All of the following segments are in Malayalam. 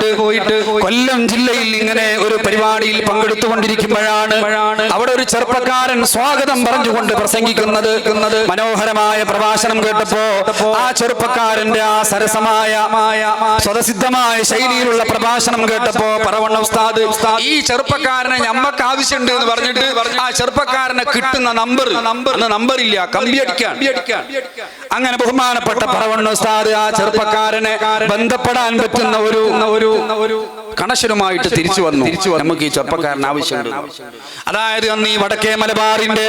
நாடு പോയിട്ട് കൊല്ലം ജില്ലയിൽ ഇങ്ങനെ ഒരു പരിപാടിയിൽ പങ്കെടുത്തുകൊണ്ടിരിക്കുമ്പോഴാണ് അവിടെ ഒരു ചെറുപ്പക്കാരൻ സ്വാഗതം പറഞ്ഞുകൊണ്ട് പ്രസംഗിക്കുന്നത്. മനോഹരമായ പ്രഭാഷണം കേട്ടപ്പോ ആ ചെറുപ്പക്കാരന്റെ ആ സരസമായ സ്വതസിദ്ധമായ ശൈലിയിലുള്ള പ്രഭാഷണം കേട്ടപ്പോ പറവണ്ണ ഉസ്താദ് ഈ ചെറുപ്പക്കാരനെ ഞമ്മക്ക് ആവശ്യമുണ്ട് എന്ന് പറഞ്ഞിട്ട് ആ ചെറുപ്പക്കാരനെ കിട്ടുന്ന നമ്പർ നമ്പർ നമ്പർ ഇല്ല കമ്പി അടിക്കാൻ. അങ്ങനെ ബഹുമാനപ്പെട്ട പറവണ്ണ ഉസ്താദ് ആ ചെറുപ്പക്കാരനെ ബന്ധപ്പെടാൻ പറ്റുന്ന ഒരു ഒരു ഒരു കണശനുമായിട്ട് തിരിച്ചു വന്നു. നമുക്ക് ഈ ചെറുപ്പക്കാരൻ ആവശ്യമുണ്ട്. അതായത് അന്ന് ഈ വടക്കേ മലബാറിന്റെ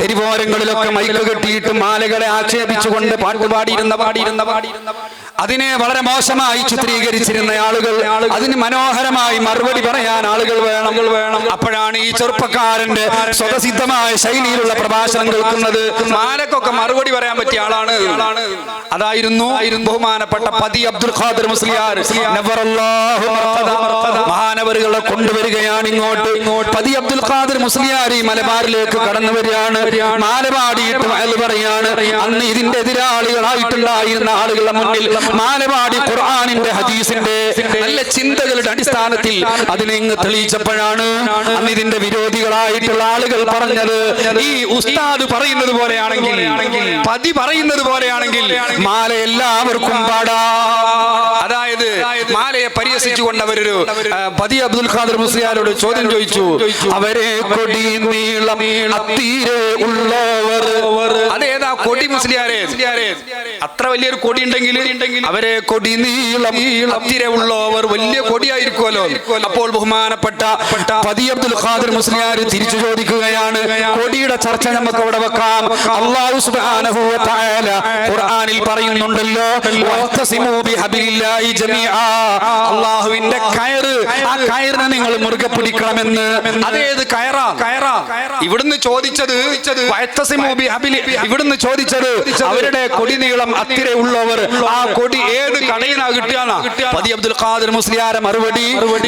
തെരുവോരങ്ങളിലൊക്കെ മൈക്ക് കെട്ടിയിട്ട് മാലകളെ ആക്ഷേപിച്ചുകൊണ്ട് പാട്ട് പാടിയിരുന്ന പാടിയിരുന്ന പാടിയിരുന്ന അതിനെ വളരെ മോശമായി ചിത്രീകരിച്ചിരുന്ന ആളുകൾ അതിന് മനോഹരമായി മറുപടി പറയാൻ ആളുകൾ വേണം. വേണം. അപ്പോഴാണ് ഈ ചെറുപ്പക്കാരന്റെ സ്വതസിദ്ധമായ ശൈലിയിലുള്ള പ്രഭാഷണം കേൾക്കുന്നത്. മാലക്കൊക്കെ മറുപടി പറയാൻ പറ്റിയ ആളാണ്. അതായിരുന്നു ബഹുമാനപ്പെട്ട പതി അബ്ദുൽ ഖാദർ മുസ്ലിയാർ. മഹാനവറുകളെ കൊണ്ടുവരികയാണ് ഇങ്ങോട്ട്. പതി അബ്ദുൽ ഖാദിർ മുസ്ലിയാരി മലബാറിലേക്ക് കടന്നു വരികയാണ് മാലപാടിയിട്ട് അയൽ പറയാണ് അന്ന് ഇതിന്റെ എതിരാളികളായിട്ടുണ്ടായിരുന്ന ആളുകളുടെ മുന്നിൽ മാലപാടി ഖുർആാനിന്റെ ഹദീസിന്റെ നല്ല ചിന്തകളുടെ അടിസ്ഥാനത്തിൽ അതിനെ ഇങ്ങ് തെളിയിച്ചപ്പോഴാണ് അന്ന് ഇതിന്റെ വിരോധികളായിട്ടുള്ള ആളുകൾ പറഞ്ഞത്. ഈ ഉസ്താദ് പറയുന്നത് പോലെയാണെങ്കിൽ പതി പറയുന്നത് പോലെയാണെങ്കിൽ മാല എല്ലാവർക്കും പാടാ. മാലയെ പരിഹസിച്ചുകൊണ്ടവരൊരു പതി അബ്ദുൽ ഖാദർ മുസ്ലിയാരോട് ചോദ്യം ചോദിച്ചു. അവരെ കൊടി നീളം തീരെ ഉള്ളവർ. അതേതാ കൊടി മുസ്ലിയാരെ? അത്ര വലിയൊരു കൊടി ഉണ്ടെങ്കിൽ അവരെ കൊടി നീളം തീരെ ഉള്ളവർ വലിയ കൊടിയായിരിക്കുമല്ലോ. അപ്പോൾ ബഹുമാനപ്പെട്ട പതി അബ്ദുൽ ഖാദർ മുസ്ലിയാർ തിരിച്ചു ചോദിക്കുകയാണ്. കൊടിയുടെ ചർച്ച നമുക്ക് അവിടെ വെക്കാം. അള്ളാഹു സുബ്ഹാനഹു വ തആല ഖുർആനിൽ പറയുന്നുണ്ടല്ലോ വഅ്തസിമൂ ബിഹബിലില്ലാഹി ജമീആ. അള്ളാഹുവിന്റെ കയറ് കയറിനെ നിങ്ങൾ മുറുകെ പിടിക്കണമെന്ന്. അതേത് കയറാ. കയറാ. ഇവിടുന്ന് ചോദിച്ചത് ഇവിടുന്ന് ചോദിച്ചത് അവരുടെ കൊടി നീളം അത്തിരെ ഉള്ളവർ. ആ കൊടി ഏത് കടയിനാ കിട്ടിയാണ് പതി അബ്ദുൽ ഖാദിർ മുസ്ലിയാരെ മറുപടി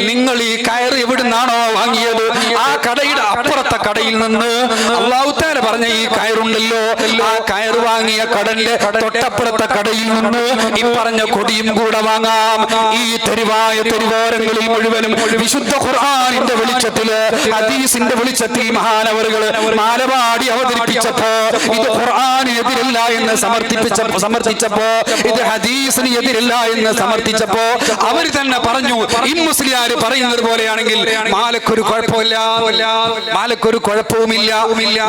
നിങ്ങൾ ഈ കയർ എവിടുന്നാണോ വാങ്ങിയത്? ആ കടയുടെ അപ്പുറത്തെ കടയിൽ നിന്ന് അള്ളാഹുത്താര പറഞ്ഞ ഈ കയറുണ്ടല്ലോ. ആ കയർ വാങ്ങിയ കടന്റെ തൊട്ടപ്പുറത്തെ കടയിൽ നിന്ന് ഈ പറഞ്ഞ കൊടിയും കൂടെ വാങ്ങാം. ഈ തെരുവായ തെരുവോരങ്ങളിൽ മുഴുവനും വിശുദ്ധ ഖുർആാനിന്റെ വെളിച്ചത്തിൽ ഹദീസിന്റെ വെളിച്ചത്തിൽ മഹാനവറുകൾ മാലപാടി അവതരിപ്പിച്ചപ്പോ ഇത് ഖുർആാന് എതിരല്ല എന്ന് സമർത്ഥിപ്പിച്ച സമർത്ഥിച്ചപ്പോ ഇത് ഹദീസിന് എതിരല്ല എന്ന് സമർത്ഥിച്ചപ്പോ അവർ തന്നെ പറഞ്ഞു ഇമ്മുസ്ലിയാര് പറയുന്നത് പോലെയാണെങ്കിൽ മാലക്കൊരു കുഴപ്പമില്ല മാലക്കൊരു കുഴപ്പവുമില്ല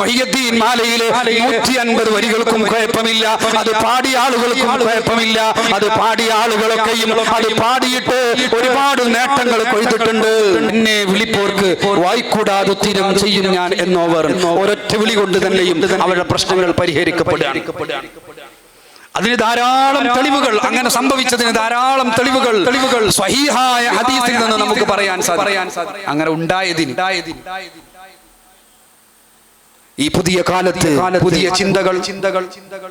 വഹിയദ്ദീൻ മാലയിലെ നൂറ്റി അൻപത് വരികൾക്കും കുഴപ്പമില്ല അത് പാടിയ ആളുകൾക്കും കുഴപ്പമില്ല അത് പാടിയ ആളുകളൊക്കെയും അത് പാടിയിട്ട് ഒരുപാട് നേട്ടങ്ങൾ കൊയ്തിട്ടുണ്ട് എന്നെ വിളിപ്പോർക്ക് വായിക്കൂടാതെ തീരം ചെയ്യും ഞാൻ എന്നോവർ. ഒരൊറ്റ വിളി കൊണ്ട് തന്നെയും അവരുടെ പ്രശ്നങ്ങൾ പരിഹരിക്കപ്പെടുകയാണ്. അതിന് ധാരാളം തെളിവുകൾ അങ്ങനെ സംഭവിച്ചതിന് ധാരാളം തെളിവുകൾ തെളിവുകൾ സ്വഹീഹായ ഹദീസിൽ നിന്ന് നമുക്ക് പറയാൻ സാധിക്കും. അങ്ങനെ ഉണ്ടായതിന് ഈ പുതിയ കാലത്ത് പുതിയ ചിന്തകൾ ചിന്തകൾ ചിന്തകൾ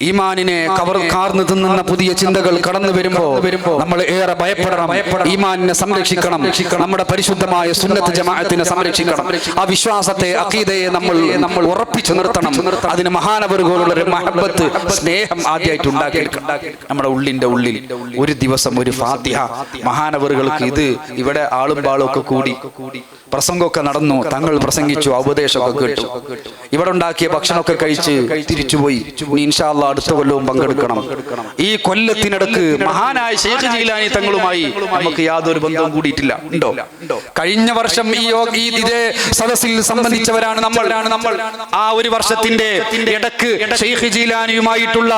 ഈമാനിനെ കവർ കാർന്നു തിന്നുന്ന പുതിയ ചിന്തകൾ കടന്നു വരുമ്പോ വരുമ്പോ നമ്മൾ ഏറെ ഭയപ്പെടണം. ഈമാനിനെ സംരക്ഷിക്കണം. നമ്മുടെ പരിശുദ്ധമായ സുന്നത്ത് ജമാഅത്തിനെ സംരക്ഷിക്കണം. ആ വിശ്വാസത്തെ അക്കീതയെ നമ്മൾ നമ്മൾ ഉറപ്പിച്ചു നിർത്തണം. അതിന് മഹാനവറുകളുള്ള ഒരു മഹബത്ത് സ്നേഹം ആദ്യമായിട്ട് ഉണ്ടാക്കിയെടുക്കണം. നമ്മുടെ ഉള്ളിന്റെ ഉള്ളിൽ ഒരു ദിവസം ഒരു ഫാത്തിഹ. മഹാനവറുകൾക്ക് ഇത് ഇവിടെ ആളും പാളും ഒക്കെ കൂടി പ്രസംഗമൊക്കെ നടന്നു. തങ്ങൾ പ്രസംഗിച്ചു ഉപദേശമൊക്കെ കേട്ടു. ഇവിടെ ഉണ്ടാക്കിയ ഭക്ഷണമൊക്കെ കഴിച്ച് തിരിച്ചുപോയി. ഇൻഷാല്ല അടുത്ത കൊല്ലവും പങ്കെടുക്കണം. ഈ കൊല്ലത്തിനടക്ക് മഹാനായ ശേഖ് ജീലാനി തങ്ങളുമായി നമുക്ക് യാതൊരു ബന്ധവും കൂടിയിട്ടില്ല. ഉണ്ടോ? കഴിഞ്ഞ വർഷം ഈ ഇതേ സദസ്സിൽ സംബന്ധിച്ചവരാണ് നമ്മൾ. നമ്മൾ. ആ ഒരു വർഷത്തിന്റെ ഇടയ്ക്ക് ഷെയ്ഖ് ജീലാനിയുമായിട്ടുള്ള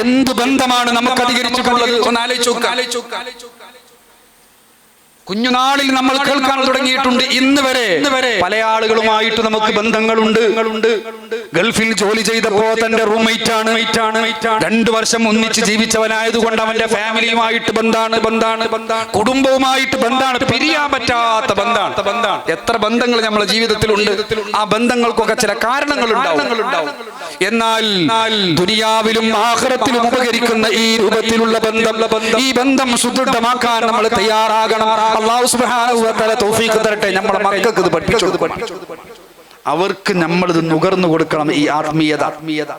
എന്ത് ബന്ധമാണ് നമുക്ക് അധികരിച്ചിട്ടുള്ളത്? ഒന്ന് ആലോചിച്ചു കുഞ്ഞുനാളിൽ നമ്മൾ കേൾക്കാൻ തുടങ്ങിയിട്ടുണ്ട് ഇന്ന് വരെ പല ആളുകളുമായിട്ട് നമുക്ക് ബന്ധങ്ങളുണ്ട്. ഗൾഫിൽ ജോലി ചെയ്തപ്പോ തന്റെ റൂംമേറ്റ് ആണ് രണ്ടു വർഷം ഒന്നിച്ച് ജീവിച്ചവനായതുകൊണ്ട് അവന്റെ ഫാമിലിയുമായിട്ട് ബന്ധാണ്. ബന്ധാണ്. കുടുംബവുമായിട്ട് ബന്ധാണ്. പിരിയാൻ പറ്റാത്ത ബന്ധാണ്. ബന്ധാണ്. എത്ര ബന്ധങ്ങൾ നമ്മുടെ ജീവിതത്തിലുണ്ട്. ആ ബന്ധങ്ങൾക്കൊക്കെ ചില കാരണങ്ങൾ ഉണ്ടാവും എന്നാൽ ദുനിയാവിലും ആഹ്റത്തിലും ഉപകരിക്കുന്ന ഈ രൂപത്തിലുള്ള ബന്ധം ഈ ബന്ധം സുദൃഢമാക്കാൻ നമ്മൾ തയ്യാറാകണം. അള്ളാഹു തആല തൗഫീഖ് തരട്ടെ. നമ്മളെ മക്കൾക്ക് ഇത് പഠിപ്പിച്ചു അവർക്ക് നമ്മൾ ഇത് നുകർന്നു കൊടുക്കണം ഈ ആത്മീയത. ആത്മീയത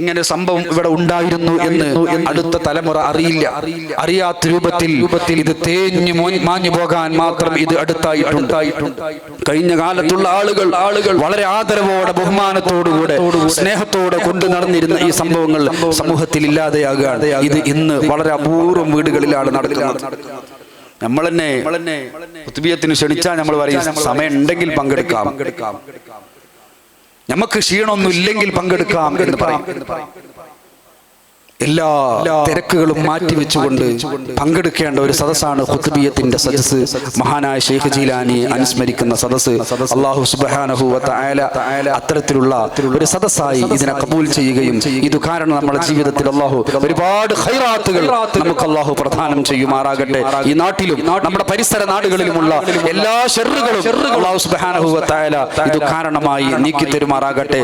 ഇങ്ങനെ സംഭവം ഇവിടെ ഉണ്ടായിരുന്നു എന്ന് അടുത്ത തലമുറ അറിയില്ല. അറിയാത്ത രൂപത്തിൽ രൂപത്തിൽ ഇത് തേഞ്ഞു മാഞ്ഞു പോകാൻ മാത്രം ഇത് അടുത്തായിട്ടുണ്ട്. കഴിഞ്ഞ കാലത്തുള്ള ആളുകൾ ആളുകൾ വളരെ ആദരവോടെ ബഹുമാനത്തോടുകൂടെ സ്നേഹത്തോടെ കൊണ്ടു നടന്നിരുന്ന ഈ സംഭവങ്ങൾ സമൂഹത്തിൽ ഇല്ലാതെയാകുക ഇത് ഇന്ന് വളരെ അപൂർവം വീടുകളിലാണ് നടക്കുന്നത്. നമ്മൾ തന്നെ കുത്തുബിയത്തിന് ക്ഷണിച്ചാൽ നമ്മൾ പറയും സമയം ഉണ്ടെങ്കിൽ പങ്കെടുക്കാം. നമുക്ക് ക്ഷീണമൊന്നും ഇല്ലെങ്കിൽ പങ്കെടുക്കാം എന്ന് പറയും. എല്ലാ തിരക്കുകളും മാറ്റിവെച്ചുകൊണ്ട് പങ്കെടുക്കേണ്ട ഒരു സദസ്സാണ് ഖുത്ബിയത്തിന്റെ സദസ് മഹാനായ ഷെയ്ഖ് ജീലാനി അനുസ്മരിക്കുന്ന സദസ് അള്ളാഹു തആല അത്തരത്തിലുള്ള ഒരു സദസ്സായി ഇതിനെ കബൂൽ ചെയ്യുകയും ഇത് കാരണം നമ്മുടെ ജീവിതത്തിൽ അള്ളാഹു ഒരുപാട് ഹൈറാത്തുകൾ നമുക്ക് അള്ളാഹു പ്രധാനം ചെയ്യുമാറാകട്ടെ. ഈ നാട്ടിലും നമ്മുടെ പരിസര നാടുകളിലുമുള്ള എല്ലാ ഷെറുകളും അള്ളാഹു തആല ഇത് കാരണമായി നീക്കി തരുമാറാകട്ടെ